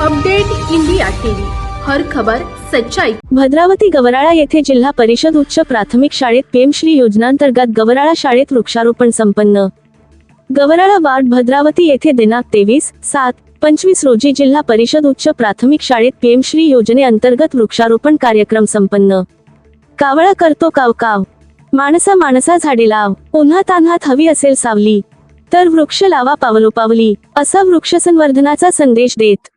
Update India TV. हर खबर सच्चाई. भद्रावती गवराळा येथे जिल्हा परिषद उच्च प्राथमिक शाळेत पीएमश्री योजनांतर्गत गवराळा शाळेत वृक्षारोपण संपन्न. गवराळा वार्ड भद्रावती येथे दिनांक तेवीस सात पंचवीस रोजी जिल्हा परिषद उच्च प्राथमिक शाळेत पीएमश्री योजनेअंतर्गत वृक्षारोपण कार्यक्रम संपन्न. कावळा करतो काव काव. माणसा माणसा झाडे लाव. उन्हा तान्हात हवी असेल सावली. तर वृक्ष लावा पावलो पावली असा वृक्ष संवर्धनाचा संदेश देत.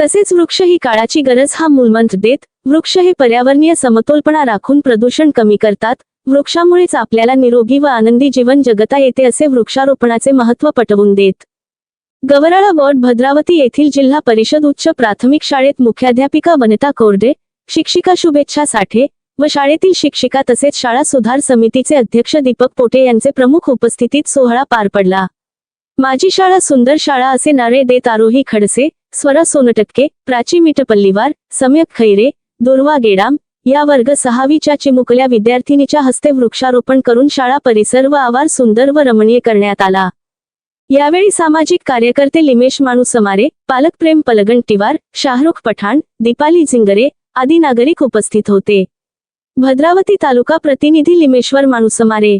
तसेच वृक्ष ही काळाची गरज हा मूलमंत्र देत वृक्ष हे पर्यावरणीय समतोलपणा राखून प्रदूषण कमी करतात वृक्षामुळेच आपल्याला निरोगी व आनंदी जीवन जगता येते असे वृक्षारोपणाचे महत्त्व पटवून देत. गवराळा वॉर्ड भद्रावती येथील जिल्हा परिषद उच्च प्राथमिक शाळेत मुख्याध्यापिका वनिता कोरडे शिक्षिका शुभेच्छा साठे व शाळेतील शिक्षिका तसेच शाळा सुधार समितीचे अध्यक्ष दीपक पोटे यांचे प्रमुख उपस्थितीत सोहळा पार पडला. माझी शाळा सुंदर शाळा असे नारे देत आरोही खडसे स्वरा सोनटक्के प्राची मिटपल्लीवार सम्यक खैरे दुर्वा गेडाम या वर्ग सहावीच्या चिमुकल्या विद्यार्थिनीच्या हस्ते वृक्षारोपण करून शाळा परिसर व आवार सुंदर व रमणीय करण्यात आला यावेळी सामाजिक कार्यकर्ते लिमेश माणू समारे पालकप्रेम पलगंटीवार शाहरुख पठाण दीपाली झिंगरे आदी नागरिक उपस्थित होते भद्रावती तालुका प्रतिनिधी लिमेश्वर माणूसमारे